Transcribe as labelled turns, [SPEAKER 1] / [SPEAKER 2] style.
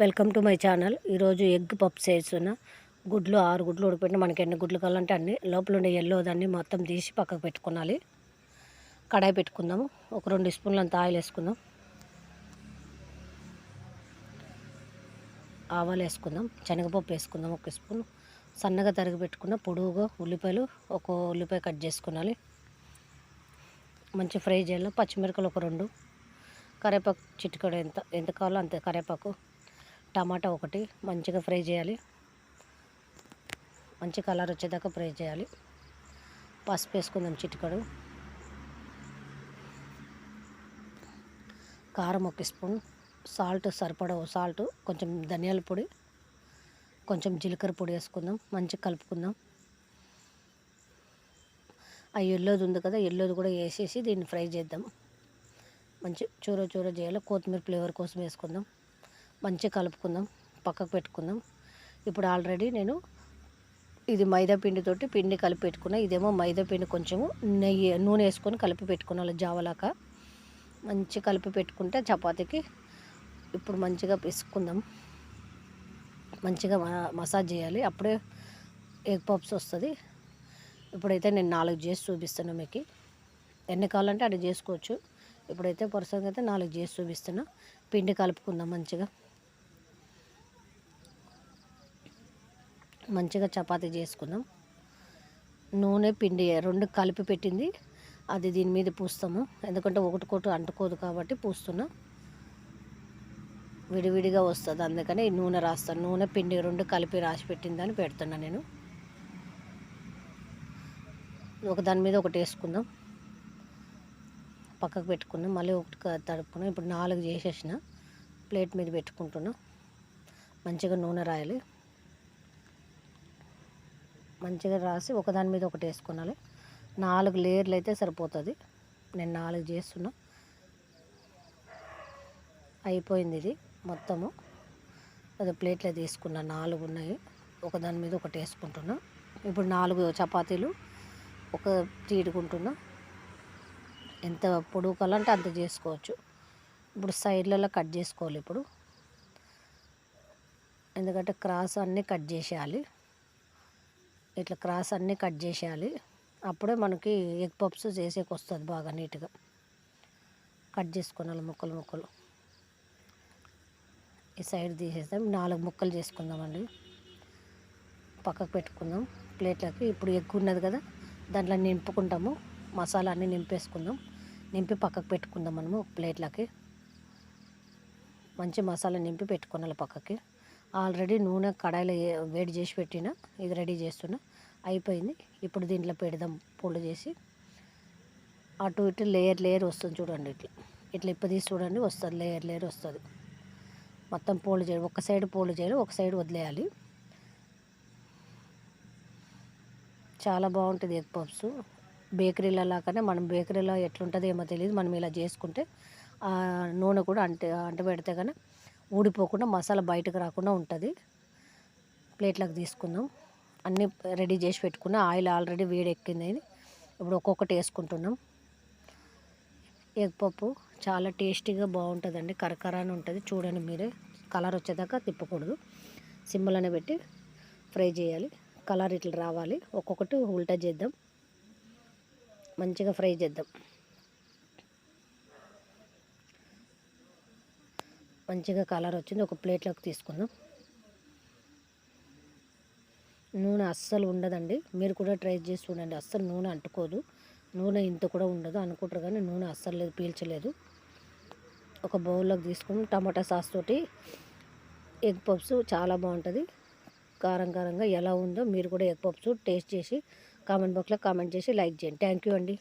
[SPEAKER 1] Welcome to my channel. ఈరోజు egg puffs చేస్తున్నా గుడ్లు ఆరు గుడ్లు ఉడిపెట్టిన మనకి ఎన్ని గుడ్లు కావాలంటే అన్ని. లోపల ఉండే ఎల్లో దాన్ని మొత్తం తీసి పక్కకు పెట్టుకోవాలి. కడాయి పెట్టుకుందాము. ఒక రెండు స్పూన్లు అంత ఆయిల్ వేసుకుందాం. ఆవాలు వేసుకుందాం. శనగపప్పు వేసుకుందాం ఒక స్పూన్. సన్నగా తరిగి పెట్టుకున్న పొడుగుగా ఉల్లిపాయలు ఒక ఉల్లిపాయ కట్ చేసుకోవాలి మంచి ఫ్రై చేయాలి. పచ్చిమిరపకాయలు ఒక రెండు. కరివేపాకు చిటికడ ఎంత ఎంత కావాలో అంత కరివేపాకు టమాటా ఒకటి మంచిగా ఫ్రై చేయాలి. మంచి కలర్ వచ్చేదాకా ఫ్రై చేయాలి. పసుపు వేసుకుందాం చిటికడు. కారం ఒక స్పూన్. సాల్ట్ సరిపడా సాల్ట్ కొంచెం ధనియాల పొడి కొంచెం జీలకర్ర పొడి వేసుకుందాం. మంచిగా కలుపుకుందాం. ఆ ఎల్లోది ఉంది కదా ఎల్లోది కూడా వేసేసి దీన్ని ఫ్రై చేద్దాం. మంచి చూర చూర చేయాలి. కొత్తిమీర ఫ్లేవర్ కోసం వేసుకుందాం. మంచిగా కలుపుకుందాం పక్కకు పెట్టుకుందాం. ఇప్పుడు ఆల్రెడీ నేను ఇది మైదా పిండితోటి పిండి కలిపి పెట్టుకున్నా. ఇదేమో మైదా పిండి కొంచెము నెయ్యి నూనె వేసుకొని కలిపి పెట్టుకున్నాను జావలాక. మంచి కలిపి పెట్టుకుంటే చపాతీకి ఇప్పుడు మంచిగా పిసుకుందాం మంచిగా మసాజ్ చేయాలి. అప్పుడే ఎగ్ పప్స్ వస్తుంది. ఇప్పుడైతే నేను నాలుగు చేసి చూపిస్తాను మీకు. ఎన్ని కావాలంటే అది చేసుకోవచ్చు. ఇప్పుడైతే పర్సన్గా అయితే నాలుగు చేసి చూపిస్తున్నా. పిండి కలుపుకుందాం మంచిగా. మంచిగా చపాతీ చేసుకుందాం. నూనె పిండి రెండు కలిపి పెట్టింది. అది దీని మీద పూస్తాము. ఎందుకంటే ఒకటికొకటి అంటుకోదు కాబట్టి పూస్తున్నా. విడివిడిగా వస్తుంది. అందుకని నూనె రాస్తాను నూనె పిండి రెండు కలిపి రాసి పెట్టిందని పెడుతున్నా నేను. ఒక దాని మీద ఒకటి వేసుకుందాం. పక్కకు పెట్టుకున్నాం మళ్ళీ ఒకటి తడుపుకున్నాం ఇప్పుడు నాలుగు చేసేసిన. ప్లేట్ మీద పెట్టుకుంటున్నాం. మంచిగా నూనె రాయాలి. మంచిగా రాసి ఒకదాని మీద ఒకటి వేసుకోవాలి నాలుగు లేయర్లు అయితే సరిపోతుంది. నేను నాలుగు చేస్తున్నా. అయిపోయింది ఇది మొత్తము. అది ప్లేట్లో తీసుకున్నా నాలుగు ఉన్నాయి. ఒకదాని మీద ఒకటి వేసుకుంటున్నా. ఇప్పుడు నాలుగు చపాతీలు ఒక తీడుకుంటున్నా. ఎంత పొడుగు కావాలంటే అంత చేసుకోవచ్చు. ఇప్పుడు సైడ్లలో కట్ చేసుకోవాలి ఇప్పుడు. ఎందుకంటే క్రాస్ అన్నీ కట్ చేసేయాలి. ఇట్లా క్రాస్ అన్నీ కట్ చేసేయాలి. అప్పుడే మనకి ఎగ్ పప్స్ చేసేకి వస్తుంది బాగా నీట్గా. కట్ చేసుకోవాలి ముక్కలు ముక్కలు. ఈ సైడ్ తీసేస్తాం నాలుగు ముక్కలు చేసుకుందామండి. పక్కకు పెట్టుకుందాం. ప్లేట్లకి ఇప్పుడు ఎగ్ ఉన్నది కదా దాంట్లో నింపుకుంటాము. మసాలా అన్నీ నింపేసుకుందాం. నింపి పక్కకు పెట్టుకుందాం మనము ప్లేట్లకి. మంచి మసాలా నింపి పెట్టుకోవాలి పక్కకి. ఆల్రెడీ నూనె కడాయిలో వేడి చేసి పెట్టిన ఇది రెడీ చేస్తున్నా. అయిపోయింది. ఇప్పుడు దీంట్లో పెడదాం పొళ్ళు చేసి. అటు ఇటు లేయర్ లేయర్ వస్తుంది చూడండి ఇట్లా. ఇట్లా ఇప్ప తీసి చూడండి వస్తుంది లేయర్ లేయర్ వస్తుంది. మొత్తం పోలు చేయాలి. ఒక సైడ్ పోలు చేయాలి ఒక సైడ్ వదిలేయాలి. చాలా బాగుంటుంది ఎగ్ పప్స్ బేకరీల లాగానే మనం బేకరీలో ఎట్లుంటుందో ఏమో తెలియదు. మనం ఇలా చేసుకుంటే నూనె కూడా అంట అంట పెడితే కానీ ఊడిపోకుండా మసాలా బయటకు రాకుండా ఉంటుంది. ప్లేట్లకు తీసుకుందాం. అన్నీ రెడీ చేసి పెట్టుకున్న ఆయిల్ ఆల్రెడీ వేడి ఎక్కింది ఇప్పుడు ఒక్కొక్కటి వేసుకుంటున్నాం. ఎగ్ పప్పు చాలా టేస్టీగా బాగుంటుందండి కరకరాని ఉంటుంది. చూడండి మీరే కలర్ వచ్చేదాకా తిప్పకూడదు. సిమ్లోనే పెట్టి ఫ్రై చేయాలి. కలర్ ఇట్లా రావాలి. ఒక్కొక్కటి ఉల్టా చేద్దాం. మంచిగా ఫ్రై చేద్దాం. మంచిగా కలర్ వచ్చింది. ఒక ప్లేట్లోకి తీసుకుందాం. నూనె అస్సలు ఉండదండి. మీరు కూడా ట్రై చేసి చూడండి. అస్సలు నూనె అంటుకోదు. నూనె ఇంత కూడా ఉండదు అనుకుంటారు కానీ నూనె అస్సలు లేదు పీల్చలేదు. ఒక బౌల్లోకి తీసుకుని టమాటా సాస్ తోటి ఎగ్ పప్స్ చాలా బాగుంటుంది. కారం కారంగా ఎలా ఉందో మీరు కూడా ఎగ్ పప్స్ టేస్ట్ చేసి కామెంట్ బాక్స్లో కామెంట్ చేసి లైక్ చేయండి. థ్యాంక్ యూ అండి.